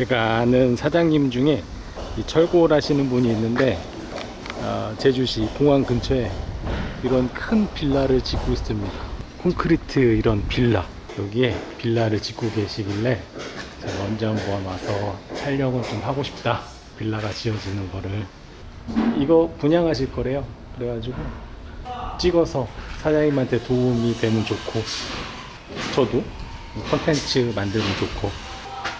제가 아는 사장님 중에 이 철골 하시는 분이 있는데 어, 제주시 공항 근처에 이런 큰 빌라를 짓고 있습니다. 콘크리트 이런 빌라 여기에 빌라를 짓고 계시길래 제가 언제 한번 와서 촬영을 좀 하고 싶다. 빌라가 지어지는 거를 이거 분양하실 거래요. 그래가지고 찍어서 사장님한테 도움이 되면 좋고 저도 컨텐츠 만들면 좋고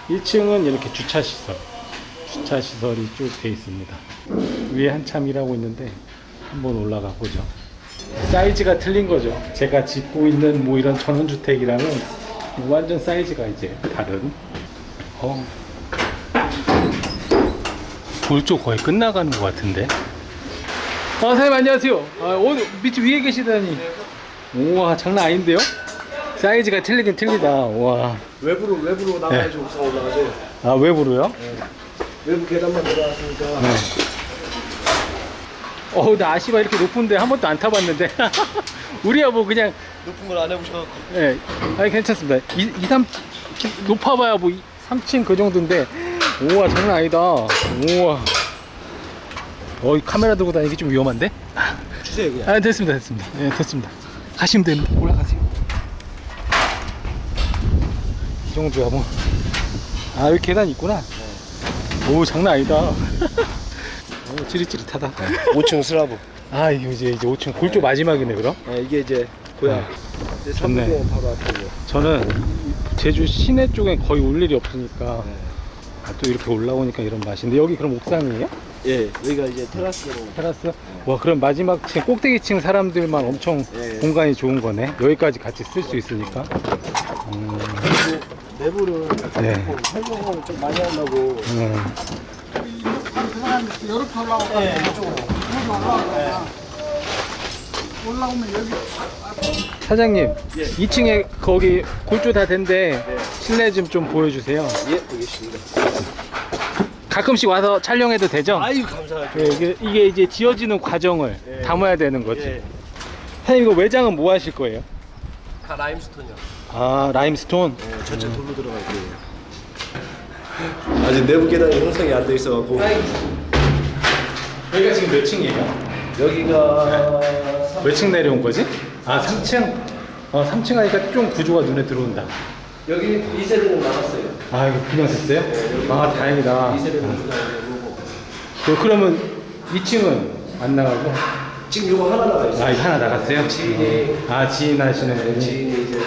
1층은 이렇게 주차 시설. 주차 시설이 쭉 돼 있습니다. 위에 한참 일하고 있는데 한번 올라가 보죠. 사이즈가 틀린 거죠. 제가 짓고 있는 뭐 이런 전원주택이랑은 완전 사이즈가 이제 다른. 어. 돌쪽 거의 끝나가는 것 같은데. 아 사장님 안녕하세요. 아, 오늘 밑에 위에 계시다니. 우와 장난 아닌데요? 사이즈가 틀리긴 틀리다. 와. 외부로 외부로 나가야지 옥상 올라가죠. 아 외부로요? 외부 계단만 들어갔으니까. 네. 어우 나 아시바 이렇게 높은데 한 번도 안 타봤는데. 우리야 뭐 그냥 높은 걸 안 해보셔서. 예 아니 괜찮습니다. 2, 2 3 높아봐야 뭐 3층 그 정도인데. 우와 장난 아니다. 우와. 어이 카메라 들고 다니기 좀 위험한데? 주세요 그냥. 아 됐습니다 됐습니다. 예 됐습니다. 가시면 됩니다. 올라가세요 이 정도야 뭐 아 여기 계단 있구나 오 장난 아니다 오 찌릿찌릿하다 5층 슬라브. 아 이거 이제 이제 5층 골조 마지막이네 그럼 네, 이게 이제 고향. 이제 좋네. 바로 앞이고. 저는 제주 시내 쪽엔 거의 올 일이 없으니까 네. 아, 또 이렇게 올라오니까 이런 맛인데 여기 그럼 옥상이에요? 예, 여기가 이제 테라스로. 테라스? 와 그럼 마지막 층 꼭대기 층 사람들만 엄청 예. 공간이 좋은 거네 여기까지 같이 쓸 수 있으니까 음, 내부를 네. 활용을 좀 많이 하려고. 음. 이렇게 올라오고 네, 이쪽으로. 이렇게 올라오고 올라오면 여기 사장님 예. 2층에 거기 골조 다 된데 네. 실내 좀 좀 보여주세요 예, 알겠습니다. 가끔씩 와서 촬영해도 되죠? 아유 감사하죠. 예, 이게, 이게 이제 지어지는 과정을 예. 담아야 되는 거지 예, 사장님 이거 외장은 뭐 하실 거예요? 다 라임스톤이요. 아 라임스톤 네, 전체 돌로 들어갈 거예요. 아직 내부 계단이 형성이 안 돼 있어갖고. 여기가 지금 몇 층이에요? 여기가 몇 층 내려온 거지? 아 3층? 어 3층 하니까 좀 구조가 눈에 들어온다 여기 2세대는 나갔어요. 아 이거 그냥 됐어요? 아 다행이다 2세대는 주장되고 그, 그러면 2층은 안 나가고 지금 요거 하나 나가 있어요. 아 이거 하나 나갔어요? 지인이 아 지인 하시는 분이 지인이 이제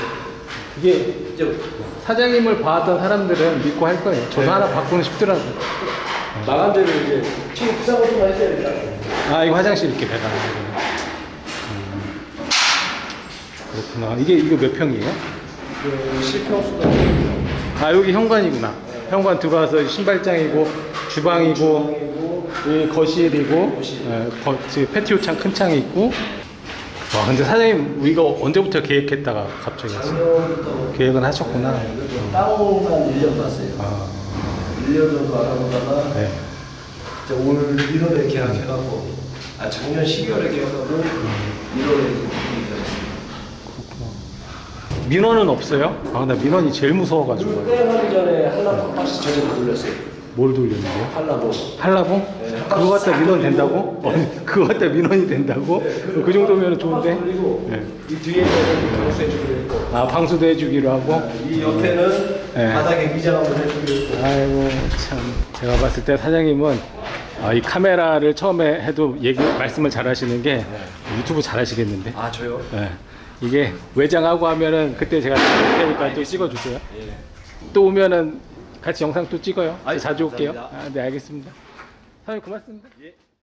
이게 이제 사장님을 봐왔던 사람들은 믿고 할 거예요 저도 네. 하나 바꾸는 싶더라고요 마감대를 이제 지금 비싼 것도 해야 되니까. 아 이거 화장실 이렇게 거예요 음, 그렇구나 이게 이거 몇 평이에요? 그 실평수가 아 여기 현관이구나. 현관 들어와서 신발장이고 주방이고 이 거실이고 거실. 예, 거, 지 패티오 창 큰 창이 있고. 와 근데 사장님 이거 언제부터 계획했다가 갑자기 했어요? 작년부터 계획은 하셨구나. 땅만 1년 봤어요. 아 1년 정도 알아보다가 네. 이제 올 1월에 계약해갖고 아 작년 12월에 계약하고 1월에 계약했어요. 민원은 없어요? 아 나 민원이 제일 무서워가지고 계약하기 전에 한라봉 박스 전에 돌렸어요. 뭘 돌렸는데요? 한라봉. 한라봉? 네. 그거 갖다 민원 된다고? 어, 그거 갖다 민원이 된다고? 그 정도면 좋은데? 그리고 네. 이 뒤에는 방수해주기로 했고 아 방수도 해주기로 하고 이 옆에는 네. 바닥에 미장 한번 해주기로 했고 아이고 참 제가 봤을 때 사장님은 아, 이 카메라를 처음에 해도 얘기 말씀을 잘 하시는 게 유튜브 잘 하시겠는데 아 저요? 예. 이게 외장하고 하면은 그때 제가 찍을 테니까 또 찍어주세요 예. 또 오면은 같이 영상 또 찍어요 아이, 자주 올게요. 아, 네 알겠습니다 사장님 고맙습니다 예.